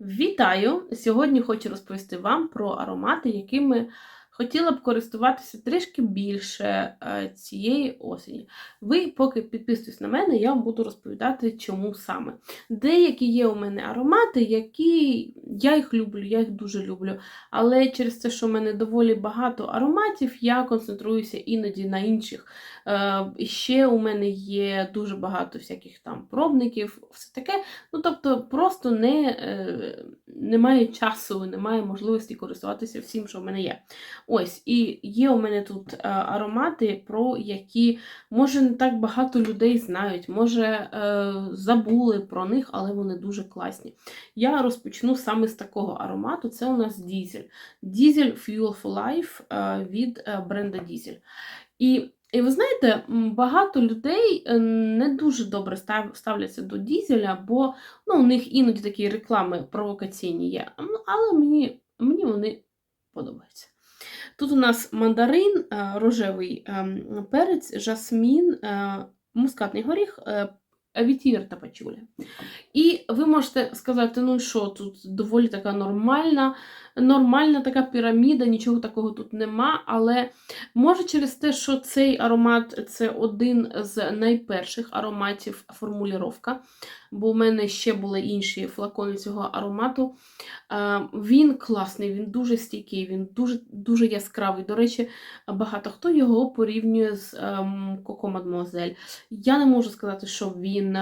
Вітаю! Сьогодні хочу розповісти вам про аромати, якими хотіла б користуватися трішки більше е, цієї осені. Ви поки підписуйтесь на мене, я вам буду розповідати, чому саме. Деякі є у мене аромати, які я їх люблю, я їх дуже люблю. Але через те, що в мене доволі багато ароматів, я концентруюся іноді на інших. Е, Ще у мене є дуже багато всяких там пробників, все таке. Ну, тобто, просто не, е, немає часу, немає можливості користуватися всім, що в мене є. Ось, і є у мене тут е, аромати, про які, може, не так багато людей знають, може, е, забули про них, але вони дуже класні. Я розпочну саме з такого аромату. Це у нас дізель. Дізель Fuel for Life е, від бренда Дізель. І і ви знаєте, багато людей не дуже добре ставляться до дізеля, бо ну, у них іноді такі реклами провокаційні є. Але мені, мені вони подобаються. Тут у нас мандарин, е, рожевий ем, перець, жасмін, е, мускатний горіх, авітір та пачуля. І ви можете сказати, ну що, тут доволі така нормальна, нормальна така піраміда, нічого такого тут нема. Але може через те, що цей аромат це один з найперших ароматів формуліровка, бо в мене ще були інші флакони цього аромату. Е, Він класний, він дуже стійкий, він дуже дуже яскравий. До речі, багато хто його порівнює з ем, Coco Mademoiselle. Я не можу сказати, що він.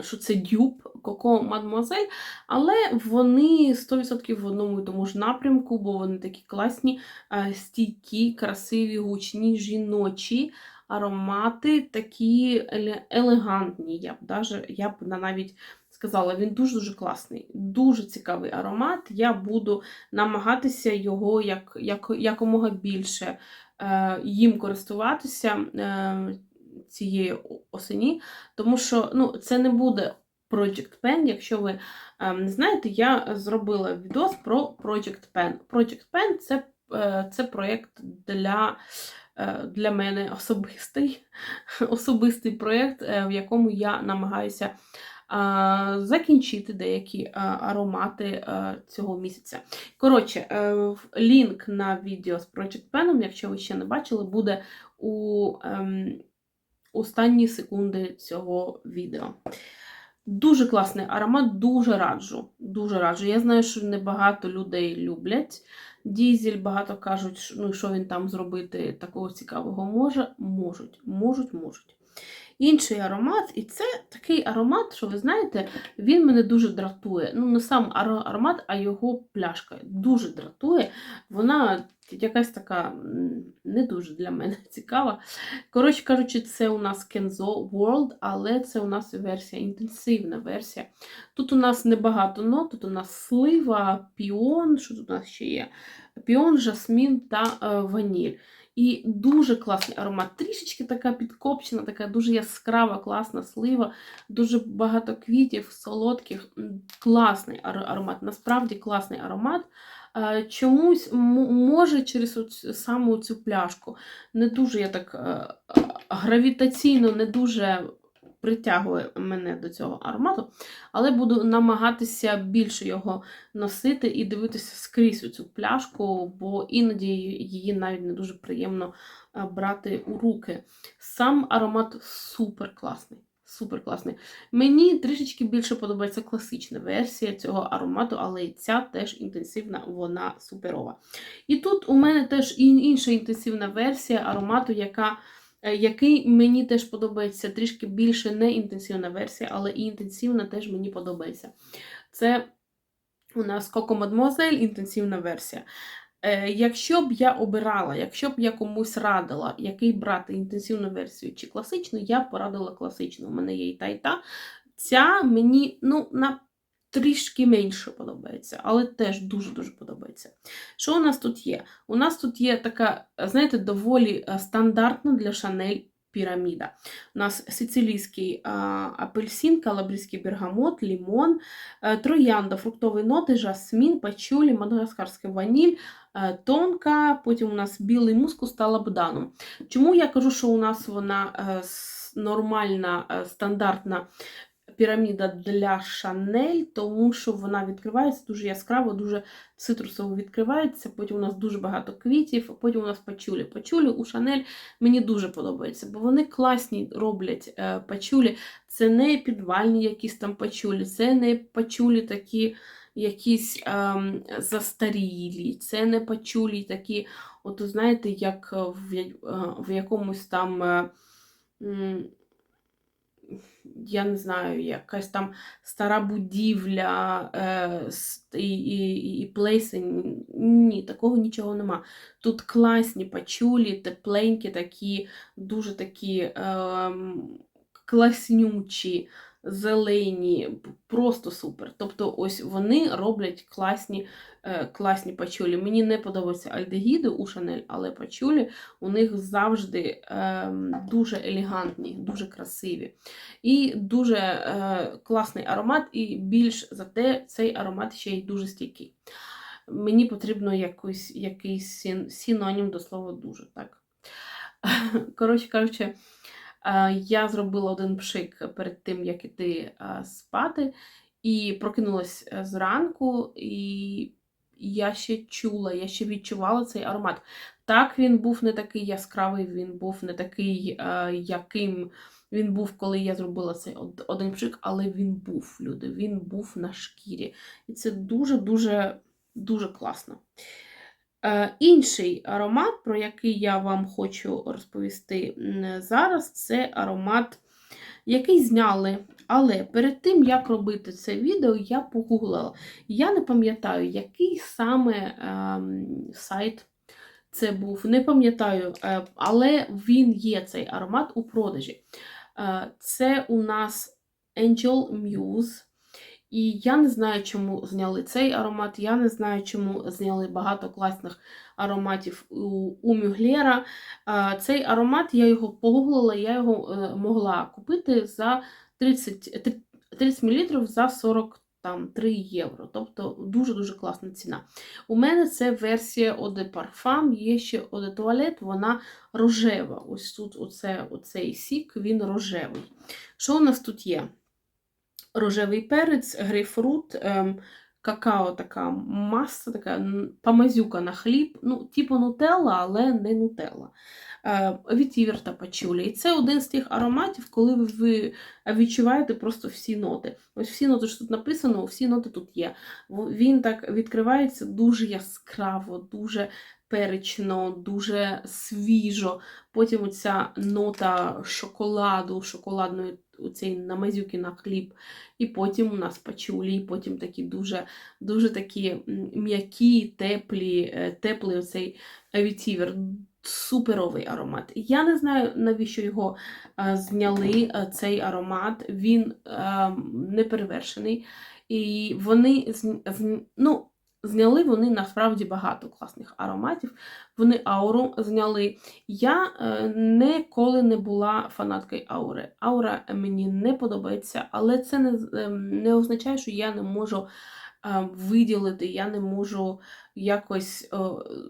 Що це дюб Коко Мадмуазель, але вони 100% в одному і тому ж напрямку, бо вони такі класні, е, стійкі, красиві, гучні, жіночі аромати, такі елегантні. Я б даже, я б навіть сказала, він дуже-дуже класний, дуже цікавий аромат. Я буду намагатися його як, як, якомога більше е, їм користуватися е, цієї осені, тому що ну, це не буде Project Pen. Якщо ви е, не знаєте, я зробила відос про Project Pen. Project Pen це, е, це проєкт для. е, Для мене особистий, особистий проєкт, е, в якому я намагаюся закінчити деякі аромати цього місяця. Коротше, лінк на відео з Project Pen, якщо ви ще не бачили, буде у ем, останні секунди цього відео. Дуже класний аромат, дуже раджу. Дуже раджу. Я знаю, що небагато людей люблять дізель, багато кажуть, ну, що він там зробити такого цікавого може. Можуть, можуть, можуть. Інший аромат, і це такий аромат, що ви знаєте, він мене дуже дратує. Ну, не сам аромат, а його пляшка. Дуже дратує. Вона якась така не дуже для мене цікава. Коротше кажучи, це у нас Kenzo World, але це у нас версія, інтенсивна версія. Тут у нас небагато нот, тут у нас слива, піон, що тут у нас ще є? Піон, жасмін та е, ваніль. І дуже класний аромат. Трішечки така підкопчена, така дуже яскрава, класна слива, дуже багато квітів, солодких. Класний аромат. Насправді класний аромат. Е, Чомусь може через саме цю пляшку. Не дуже я так е, е, гравітаційно, не дуже притягує мене до цього аромату, але буду намагатися більше його носити і дивитися скрізь у цю пляшку, бо іноді її навіть не дуже приємно брати у руки. Сам аромат супер класний. Супер класний. Мені трішечки більше подобається класична версія цього аромату, але ця теж інтенсивна, вона суперова. І тут у мене теж інша інтенсивна версія аромату, яка, е, який мені теж подобається трішки більше не інтенсивна версія, але і інтенсивна теж мені подобається. Це у нас Coco Mademoiselle інтенсивна версія. Е, Якщо б я обирала, якщо б я комусь радила, який брати інтенсивну версію чи класичну, я б порадила класичну. У мене є і та, і та. Ця мені ну, на трішки менше подобається, але теж дуже-дуже подобається. Що у нас тут є? У нас тут є така, знаєте, доволі е, стандартна для Шанель піраміда. У нас сицилійський апельсин, калабрійський бергамот, лімон, е, троянда, фруктові ноти, жасмін, пачулі, мадагаскарська ваніль, е, тонка, потім у нас білий мускус та лабданом. Чому я кажу, що у нас вона е, нормальна, стандартна піраміда для Шанель, тому що вона відкривається дуже яскраво, дуже цитрусово відкривається. Потім у нас дуже багато квітів, потім у нас пачулі. Пачулі у Шанель мені дуже подобаються, бо вони класні роблять е, пачулі. Це не підвальні якісь там пачулі, це не пачулі такі якісь ем, застарілі, це не пачулі такі, от знаєте, як в, е, в якомусь там. е, я не знаю, якась там стара будівля е, і, і, і плесень. Ні, такого нічого нема. Тут класні пачулі, тепленькі, такі, дуже такі е, класнючі, зелені, просто супер. Тобто, ось вони роблять класні, е, класні пачулі. Мені не подобаються альдегіди у Шанель, але пачулі у них завжди ем, дуже елегантні, дуже красиві. І дуже е, класний аромат, і більш за те, цей аромат ще й дуже стійкий. Мені потрібно якийсь, якийсь син- синонім до слова дуже. так. Коротше кажучи, я зробила один пшик перед тим, як іти е, спати, і прокинулась е, зранку, і я ще чула, я ще відчувала цей аромат. Так, він був не такий яскравий, він був не такий, е, яким він був, коли я зробила цей один пшик, але він був, люди, він був на шкірі. І це дуже-дуже дуже класно. Е, інший аромат, про який я вам хочу розповісти зараз, це аромат, який зняли. Але перед тим, як робити це відео, я погуглила. Я не пам'ятаю, який саме ем, сайт це був, не пам'ятаю, е, але він є цей аромат у продажі. Е, Це у нас Angel Muse. І я не знаю, чому зняли цей аромат, я не знаю, чому зняли багато класних ароматів у. Е, Цей аромат я його погуглила, я його е, могла купити за 30, 30 мл за 43 євро. Тобто дуже-дуже класна ціна. У мене це версія de Parfum, є ще de Toilette, вона рожева. Ось тут оце, оцей сік, він рожевий. Що у нас тут є? Рожевий перець, грейпфрут, ем, какао така маса, така м, памазюка на хліб, ну, типу нутелла, але не нутелла. Е, Вітівер та пачулі. І це один з тих ароматів, коли ви відчуваєте просто всі ноти. Ось всі ноти, що тут написано, всі ноти тут є. Він так відкривається дуже яскраво, дуже перечно, дуже свіжо. Потім оця нота шоколаду, шоколадної оцей намазюки на хліб. І потім у нас пачулі, і потім такі дуже, дуже такі м'які, теплі, е, теплий оцей вітівер. Суперовий аромат. Я не знаю, навіщо його е, зняли, е, цей аромат. Він е, неперевершений. І вони ну, зняли вони насправді багато класних ароматів. Вони ауру зняли. Я е, ніколи не була фанаткою аури. Аура мені не подобається, але це не, ем, не означає, що я не можу е, виділити, я не можу якось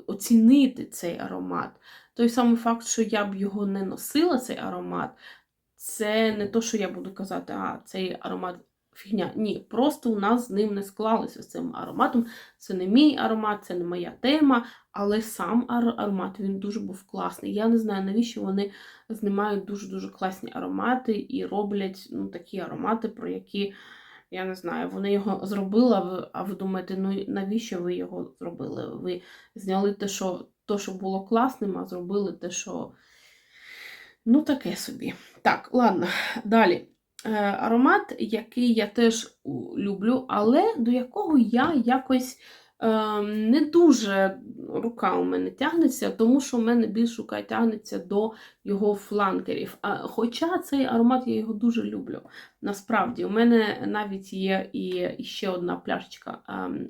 оцінити цей аромат. Той самий факт, що я б його не носила, цей аромат, це не то, що я буду казати, а цей аромат фігня. Ні, просто у нас з ним не склалося з цим ароматом. Це не мій аромат, це не моя тема, але сам аромат він дуже був класний. Я не знаю, навіщо вони знімають дуже-дуже класні аромати і роблять ну, такі аромати, про які. Я не знаю, вони його зробили, а ви, думаєте, ну навіщо ви його зробили? Ви зняли те, що, то, що було класним, а зробили те, що. Ну, таке собі. Так, ладно, далі. Е, аромат, який я теж люблю, але до якого я якось е, не дуже рука у мене тягнеться, тому що в мене більш рука тягнеться до його фланкерів. Хоча цей аромат я його дуже люблю. Насправді, у мене навіть є і, ще одна пляшечка ем,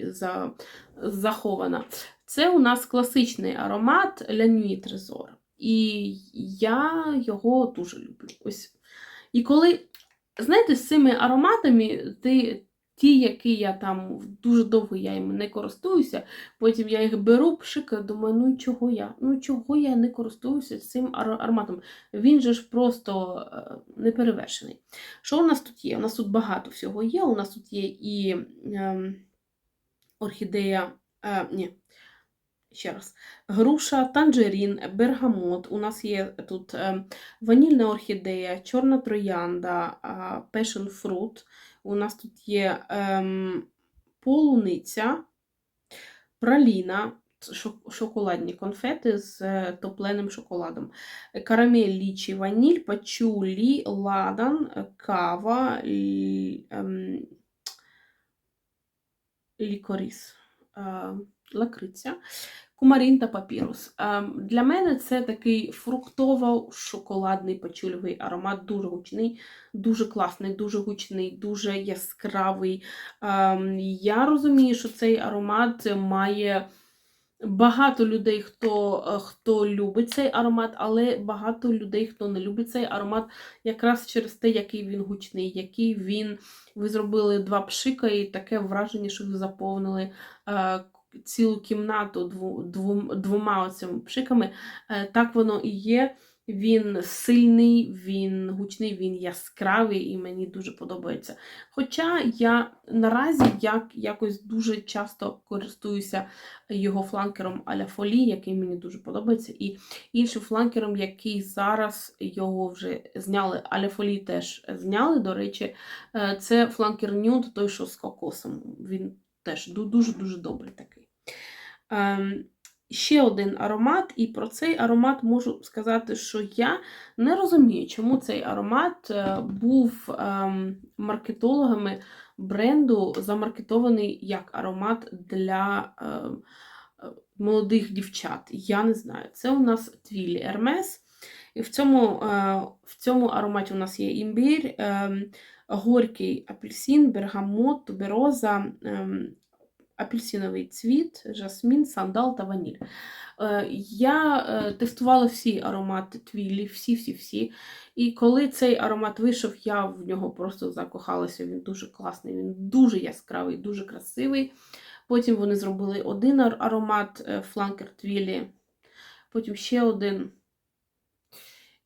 за, захована. Це у нас класичний аромат La Nuit Trésor. І я його дуже люблю. Ось. І коли, знаєте, з цими ароматами ти ті, які я там дуже довго я їм не користуюся, потім я їх беру, пшикаю, думаю, ну чого я? Ну чого я не користуюся цим ар- ароматом? Він же ж просто е, неперевершений. Що у нас тут є? У нас тут багато всього є. У нас тут є і ем, орхідея, е, ні, ще раз, груша, танжерін, бергамот. У нас є тут ем, ванільна орхідея, чорна троянда, fruit. У нас тут є ем, полуниця, праліна, шоколадні конфети з е, топленим шоколадом, карамель, лічі, ваніль, пачулі, ладан, е, кава, ем, лікоріс, е, лакриця, кумарин та папірус. Ем, Для мене це такий фруктово-шоколадний пачульовий аромат, дуже гучний, дуже класний, дуже гучний, дуже яскравий. Ем, Я розумію, що цей аромат має. Багато людей, хто, е, хто любить цей аромат, але багато людей, хто не любить цей аромат, якраз через те, який він гучний, який він. Ви зробили два пшика, і таке враження, що ви заповнили е, цілу кімнату двома оцими пшиками. Е, так воно і є. Він сильний, він гучний, він яскравий і мені дуже подобається. Хоча я наразі як, якось дуже часто користуюся його фланкером Аля Фолі, який мені дуже подобається, і іншим фланкером, який зараз його вже зняли. Аля Фолі теж зняли. До речі, Е, це фланкер нюд, той, що з кокосом. Він теж дуже-дуже добрий такий. Ем, Ще один аромат, і про цей аромат можу сказати, що я не розумію, чому цей аромат е, був ем, маркетологами бренду замаркетований як аромат для ем, е, молодих дівчат. Я не знаю. Це у нас Твілі Ермес. І в цьому, е, в цьому ароматі у нас є імбір, горький апельсин, бергамот, тубероза, ем, апельсиновий цвіт, жасмін, сандал та ваніль. Е, Я е, тестувала всі аромати твілі, всі-всі-всі. І коли цей аромат вийшов, я в нього просто закохалася. Він дуже класний, він дуже яскравий, дуже красивий. Потім вони зробили один аромат е, фланкер твілі, потім ще один.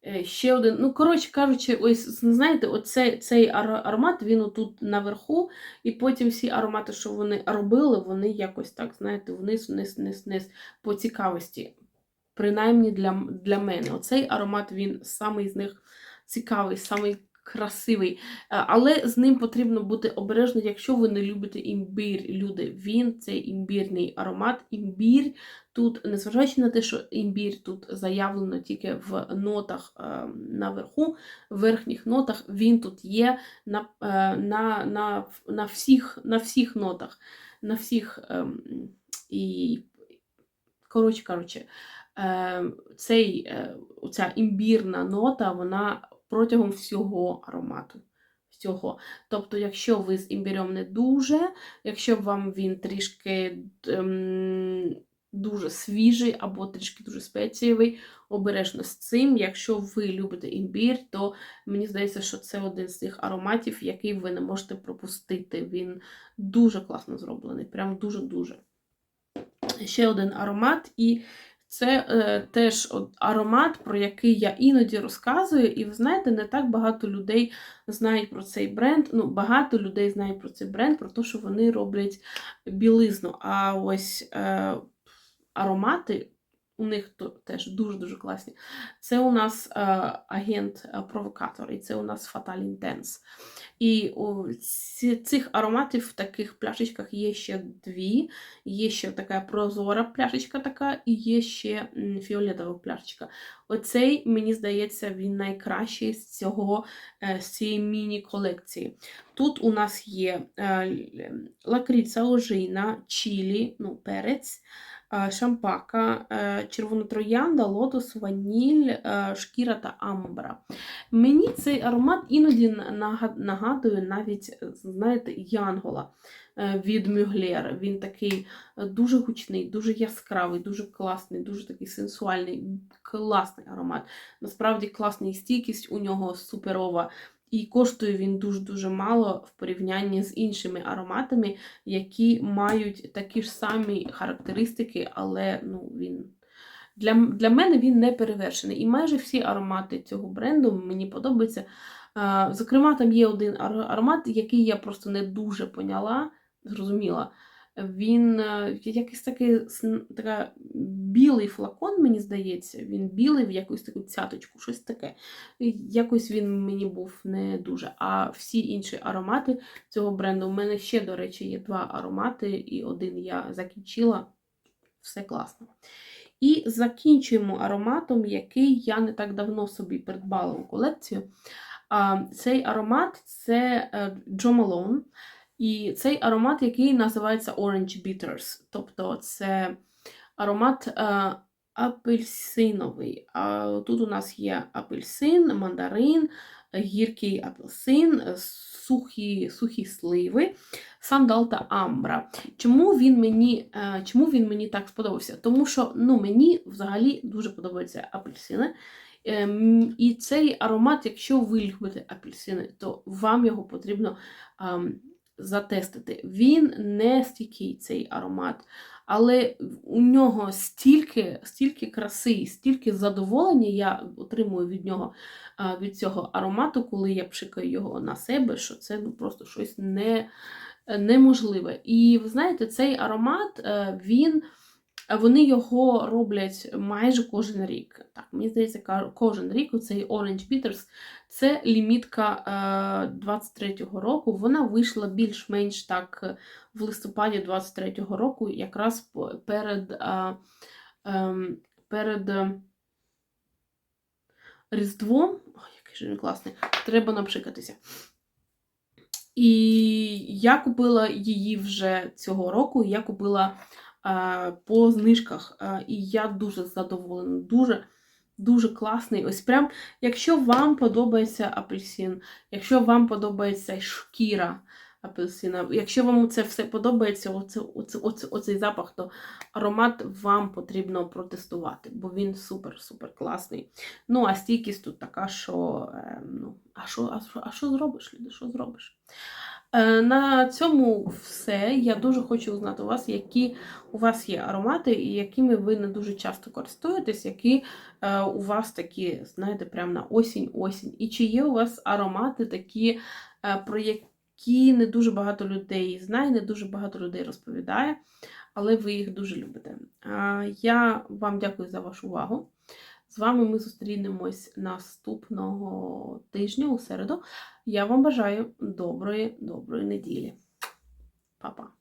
Е, Ще один, ну, коротше кажучи, ось знаєте, оцей цей аромат, він отут наверху, і потім всі аромати, що вони робили, вони якось так, знаєте, вниз, вниз, вниз, вниз, по цікавості. Принаймні для, для мене. Оцей аромат, він самий з них цікавий, самий красивий. Е, Але з ним потрібно бути обережно, якщо ви не любите імбір, люди. Він цей імбірний аромат. Імбір тут, незважаючи на те, що імбір тут заявлено тільки в нотах е, наверху, в верхніх нотах, він тут є на, е, на, на, на, всіх, на всіх нотах, на всіх ем, і, коротше кажучи, е, цей, ця імбірна нота, вона протягом всього аромату. Всього. Тобто, якщо ви з імбірем не дуже, якщо вам він трішки ем, дуже свіжий або трішки дуже спецієвий, обережно з цим. Якщо ви любите імбір, то мені здається, що це один з тих ароматів, який ви не можете пропустити. Він дуже класно зроблений, прям дуже-дуже. Ще один аромат, і це е, теж от аромат, про який я іноді розказую, і ви знаєте, не так багато людей знають про цей бренд. Ну, багато людей знають про цей бренд, про те, що вони роблять білизну. А ось е, аромати у них то, теж дуже-дуже класні. Це у нас е, агент-провокатор, і це у нас Fatal Intense. І у цих ароматів в таких пляшечках є ще дві. Є ще така прозора пляшечка така, і є ще фіолетова пляшечка. Оцей, мені здається, він найкращий з цього е, з цієї міні-колекції. Тут у нас є е, лакріця ожина, чілі, ну, перець, е, шампака, е, червона троянда, лотос, ваніль, е, шкіра та амбра. Мені цей аромат іноді нагадує навіть, знаєте, Янгола е, від Мюглєр. Він такий е, дуже гучний, дуже яскравий, дуже класний, дуже такий сенсуальний, класний аромат. Насправді класний стійкість у нього суперова. І коштує він дуже-дуже мало в порівнянні з іншими ароматами, які мають такі ж самі характеристики, але ну, він. Для, для мене він не перевершений. І майже всі аромати цього бренду мені подобаються. Зокрема, там є один аромат, який я просто не дуже поняла, зрозуміла. Він е, якийсь такий така, білий флакон, мені здається. Він білий в якусь таку цяточку, щось таке. Якось він мені був не дуже. А всі інші аромати цього бренду. У мене ще, до речі, є два аромати, і один я закінчила. Все класно. І закінчуємо ароматом, який я не так давно собі придбала у колекцію. Цей аромат це е, Jo Malone. І цей аромат, який називається Orange Bitters. Тобто це аромат е, апельсиновий. А тут у нас є апельсин, мандарин, гіркий апельсин, сухі, сухі сливи, сандал та амбра. Чому він мені, е, чому він мені так сподобався? Тому що ну, мені взагалі дуже подобаються апельсини. Ем, І цей аромат, якщо ви любите апельсини, то вам його потрібно ем, затестити. Він не стійкий цей аромат, але у нього стільки, стільки краси, стільки задоволення я отримую від нього, від цього аромату, коли я пшикаю його на себе, що це ну, просто щось не, неможливе. І ви знаєте, цей аромат е, він. Вони його роблять майже кожен рік. Так, мені здається, кожен рік цей Orange Bitters це лімітка е, 23-го року. Вона вийшла більш-менш так е, в листопаді 23-го року, якраз перед, е, ем, перед е, Різдвом. Ой, який же він класний, треба напшикатися. І я купила її вже цього року. Я купила е, по знижках, е, і я дуже задоволена. Дуже дуже класний. Ось прям, якщо вам подобається апельсин, якщо вам подобається шкіра апельсина, якщо вам це все подобається, оце, оце, оце, оцей запах, то аромат вам потрібно протестувати, бо він супер-супер класний. Ну, а стійкість тут така, що е, ну, а що, а, що, а що зробиш, люди? Що зробиш? Е, На цьому все. Я дуже хочу узнати у вас, які у вас є аромати, і якими ви не дуже часто користуєтесь, які е, у вас такі, знаєте, прямо на осінь-осінь. І чи є у вас аромати такі, е, про які не дуже багато людей знає, не дуже багато людей розповідає, але ви їх дуже любите. Я вам дякую за вашу увагу. З вами ми зустрінемось наступного тижня у середу. Я вам бажаю доброї, доброї неділі. Па-па!